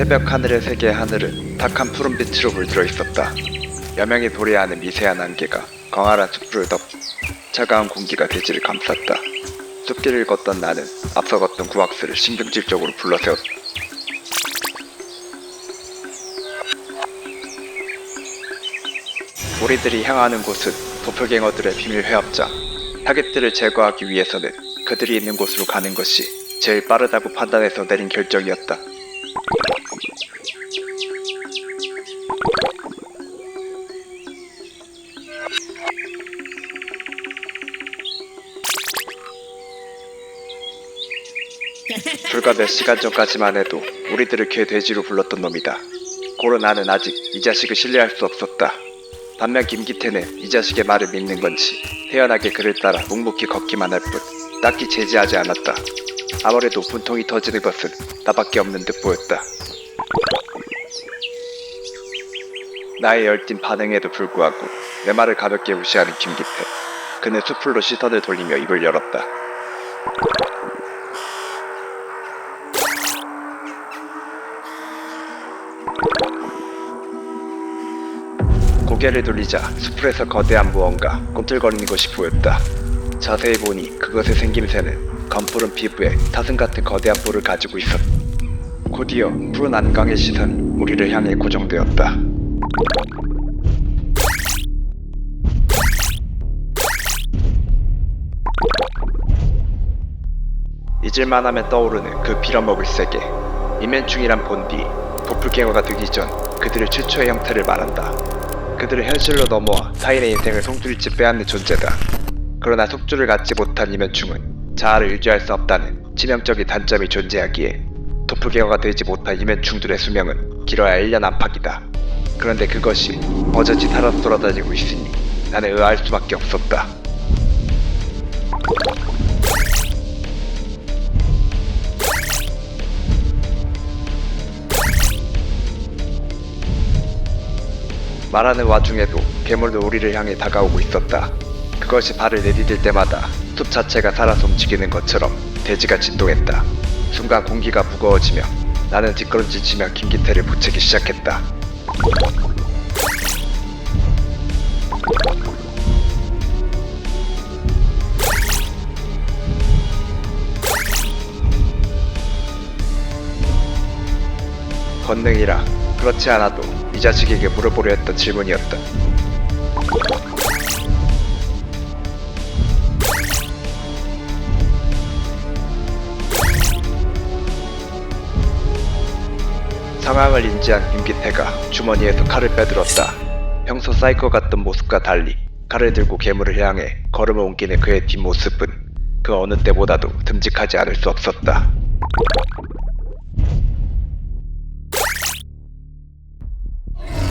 새벽 하늘의 세계의 하늘은 탁한 푸른빛으로 물들어 있었다. 여명이 도래하는 미세한 안개가 광활한 숲을 덮고 차가운 공기가 대지를 감쌌다. 숲길을 걷던 나는 앞서 걷던 구악스를 신경질적으로 불러세웠다. 우리들이 향하는 곳은 도플갱어들의 비밀 회합장. 타겟들을 제거하기 위해서는 그들이 있는 곳으로 가는 것이 제일 빠르다고 판단해서 내린 결정이었다. 불과 몇 시간 전까지만 해도 우리들을 개돼지로 불렀던 놈이다. 고로 나는 아직 이 자식을 신뢰할 수 없었다. 반면 김기태는 이 자식의 말을 믿는 건지 태연하게 그를 따라 묵묵히 걷기만 할 뿐 딱히 제지하지 않았다. 아무래도 분통이 터지는 것은 나밖에 없는 듯 보였다. 나의 열띤 반응에도 불구하고 내 말을 가볍게 무시하는 김기태. 그는 수풀로 시선을 돌리며 입을 열었다. 고개를 돌리자 수풀에서 거대한 무언가 꿈틀거리는 것이 보였다. 자세히 보니 그것의 생김새는 검푸른 피부에 타승 같은 거대한 뿔을 가지고 있었다. 곧이어 푸른 안광의 시선 우리를 향해 고정되었다. 잊을만 하면 떠오르는 그 빌어먹을 세계. 이면충이란 본디 도플갱어가 되기 전 그들의 최초의 형태를 말한다. 그들은 현실로 넘어와 타인의 인생을 송두리째 빼앗는 존재다. 그러나 속주를 갖지 못한 이면충은 자아를 유지할 수 없다는 치명적인 단점이 존재하기에 도플갱어가 되지 못한 이면충들의 수명은 길어야 1년 안팎이다. 그런데 그것이 어저지 살아서 돌아다니고 있으니 나는 의아할 수밖에 없었다. 말하는 와중에도 괴물도 우리를 향해 다가오고 있었다. 그것이 발을 내디딜 때마다 숲 자체가 살아서 움직이는 것처럼 대지가 진동했다. 순간 공기가 무거워지며 나는 뒷걸음질치며 김기태를 부채기 시작했다. 권능이라 그렇지 않아도 이 자식에게 물어보려 했던 질문이었다. 상황을 인지한 김기태가 주머니에서 칼을 빼들었다. 평소 사이코 같던 모습과 달리 칼을 들고 괴물을 향해 걸음을 옮기는 그의 뒷모습은 그 어느 때보다도 듬직하지 않을 수 없었다.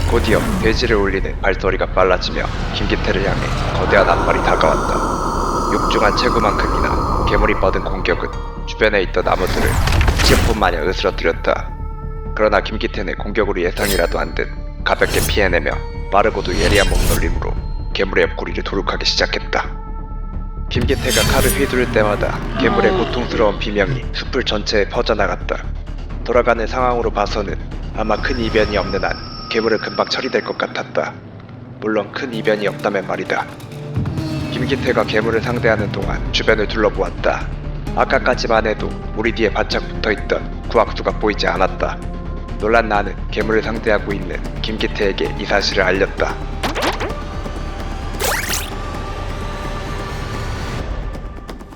곧이어 돼지를 울리는 발소리가 빨라지며 김기태를 향해 거대한 앞발이 다가왔다. 육중한 체구만큼이나 괴물이 뻗은 공격은 주변에 있던 나무들을 치어폰 마냥 으스러뜨렸다. 그러나 김기태는 공격으로 예상이라도 안듯 가볍게 피해내며 빠르고도 예리한 몸놀림으로 괴물의 옆구리를 도륙하기 시작했다. 김기태가 칼을 휘두를 때마다 괴물의 고통스러운 비명이 숲을 전체에 퍼져나갔다. 돌아가는 상황으로 봐서는 아마 큰 이변이 없는 한 괴물은 금방 처리될 것 같았다. 물론 큰 이변이 없다면 말이다. 김기태가 괴물을 상대하는 동안 주변을 둘러보았다. 아까까지만 해도 우리 뒤에 바짝 붙어있던 구악수가 보이지 않았다. 놀란 나는 괴물을 상대하고 있는 김기태에게 이 사실을 알렸다.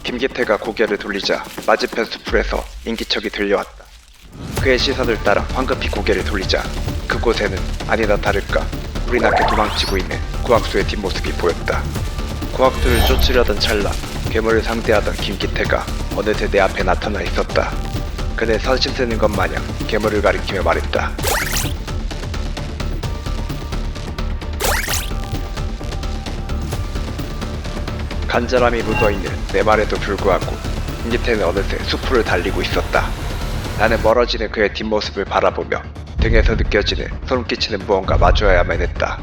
김기태가 고개를 돌리자 맞은편 수풀에서 인기척이 들려왔다. 그의 시선을 따라 황급히 고개를 돌리자 그곳에는 아니다 다를까 우리 나게 도망치고 있는 구악수의 뒷모습이 보였다. 구악수를 쫓으려던 찰나 괴물을 상대하던 김기태가 어느새 내 앞에 나타나 있었다. 그는 선심 쓰는 것 마냥 괴물을 가리키며 말했다. 간절함이 묻어있는 내 말에도 불구하고 김기태는 어느새 수풀을 달리고 있었다. 나는 멀어지는 그의 뒷모습을 바라보며 등에서 느껴지는 소름 끼치는 무언가 마주해야만 했다.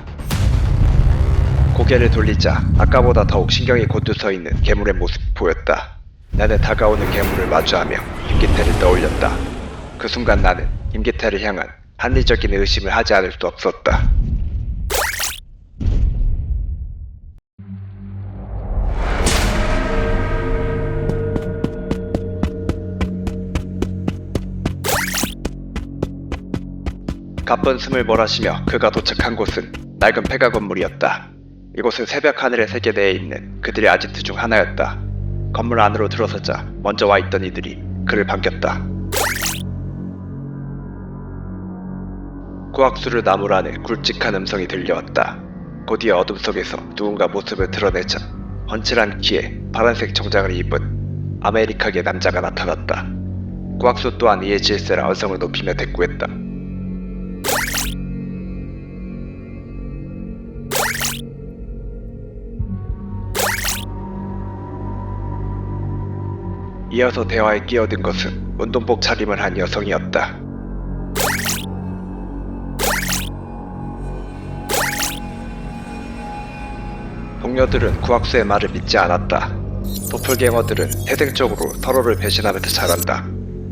고개를 돌리자 아까보다 더욱 신경이 곤두서 있는 괴물의 모습이 보였다. 나는 다가오는 괴물을 마주하며 김기태를 떠올렸다. 그 순간 나는 김기태를 향한 합리적인 의심을 하지 않을 수 없었다. 가쁜 숨을 몰아쉬며 그가 도착한 곳은 낡은 폐가 건물이었다. 이곳은 새벽 하늘의 세계 내에 있는 그들의 아지트 중 하나였다. 건물 안으로 들어서자 먼저 와 있던 이들이 그를 반겼다. 꾸악수를 나물 안에 굵직한 음성이 들려왔다. 곧이어 어둠 속에서 누군가 모습을 드러내자 훤칠한 키에 파란색 정장을 입은 아메리카계 남자가 나타났다. 꾸악수 또한 이에 질세라 언성을 높이며 대꾸했다. 이어서 대화에 끼어든 것은 운동복 차림을 한 여성이었다. 동료들은 구학수의 말을 믿지 않았다. 도플갱어들은 태생적으로 서로를 배신하면서 자란다.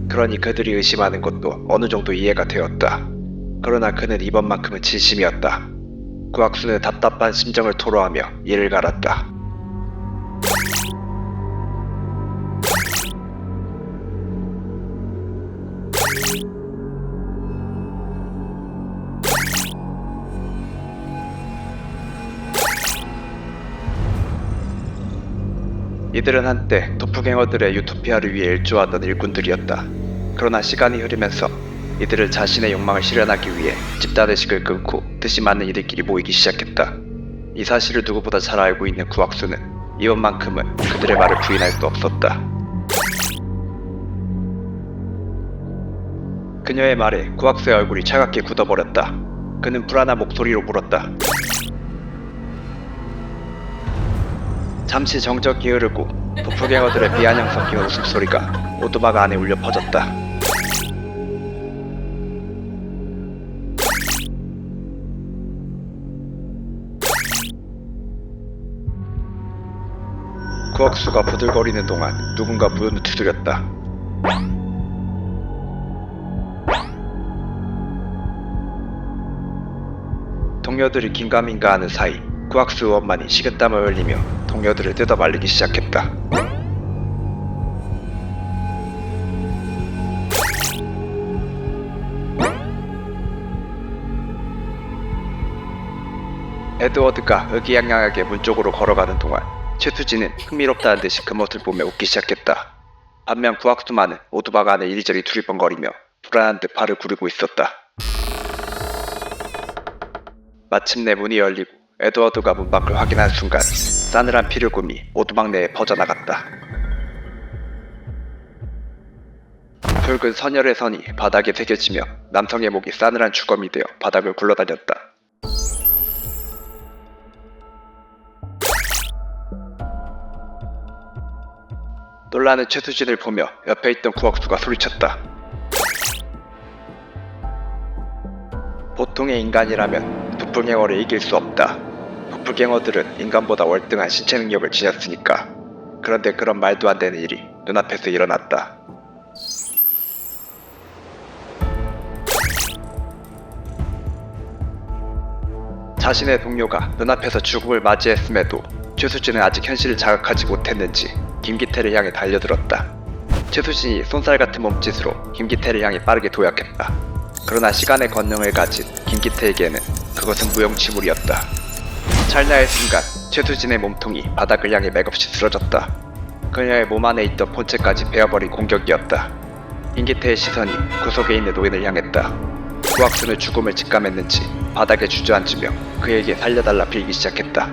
그러니 그들이 의심하는 것도 어느 정도 이해가 되었다. 그러나 그는 이번만큼은 진심이었다. 구학수는 답답한 심정을 토로하며 이를 갈았다. 이들은 한때 도플갱어들의 유토피아를 위해 일조하던 일꾼들이었다. 그러나 시간이 흐르면서 이들을 자신의 욕망을 실현하기 위해 집단의식을 끊고 뜻이 맞는 이들끼리 모이기 시작했다. 이 사실을 누구보다 잘 알고 있는 구학수는 이번만큼은 그들의 말을 부인할 수 없었다. 그녀의 말에 구학수의 얼굴이 차갑게 굳어버렸다. 그는 불안한 목소리로 물었다. 잠시 정적이 흐르고 도플갱어들의 비아냥 섞인 웃음소리가 오두막 안에 울려 퍼졌다. 구억수가 부들거리는 동안 누군가 문을 두드렸다. 동료들이 긴가민가 하는 사이 구학수 의원만이 식은땀을 흘리며 동료들을 뜯어 말리기 시작했다. 에드워드가 의기양양하게 문 쪽으로 걸어가는 동안 최수진은 흥미롭다는 듯이 그 모습을 보며 웃기 시작했다. 반면 구학수만은 오두막 안에 이리저리 두리번거리며 불안한 듯 발을 구르고 있었다. 마침내 문이 열리고 에드워드가 문 밖을 확인한 순간 싸늘한 피류금이 오두막 내에 퍼져나갔다. 붉은 선열의 선이 바닥에 새겨지며 남성의 목이 싸늘한 주검이 되어 바닥을 굴러다녔다. 놀라는 최수진을 보며 옆에 있던 구억수가 소리쳤다. 보통의 인간이라면 도플갱어를 이길 수 없다. 도플갱어들은 인간보다 월등한 신체 능력을 지녔으니까. 그런데 그런 말도 안 되는 일이 눈앞에서 일어났다. 자신의 동료가 눈앞에서 죽음을 맞이했음에도 최수진은 아직 현실을 자각하지 못했는지 김기태를 향해 달려들었다. 최수진이 쏜살 같은 몸짓으로 김기태를 향해 빠르게 도약했다. 그러나 시간의 권능을 가진 김기태에게는 그것은 무용지물이었다. 찰나의 순간 최수진의 몸통이 바닥을 향해 맥없이 쓰러졌다. 그녀의 몸 안에 있던 본체까지 베어버린 공격이었다. 김기태의 시선이 구석에 있는 노인을 향했다. 구학수는 죽음을 직감했는지 바닥에 주저앉으며 그에게 살려달라 빌기 시작했다.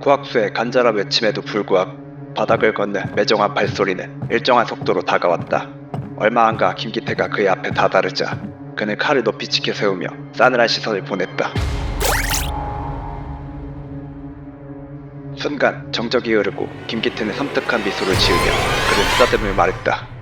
구학수의 간절한 외침에도 불구하고 바닥을 걷는 매정한 발소리는 일정한 속도로 다가왔다. 얼마 안가 김기태가 그의 앞에 다다르자 그는 칼을 높이 치켜 세우며 싸늘한 시선을 보냈다. 순간 정적이 흐르고 김기태는 섬뜩한 미소를 지으며 그를 쓰다듬으며 말했다.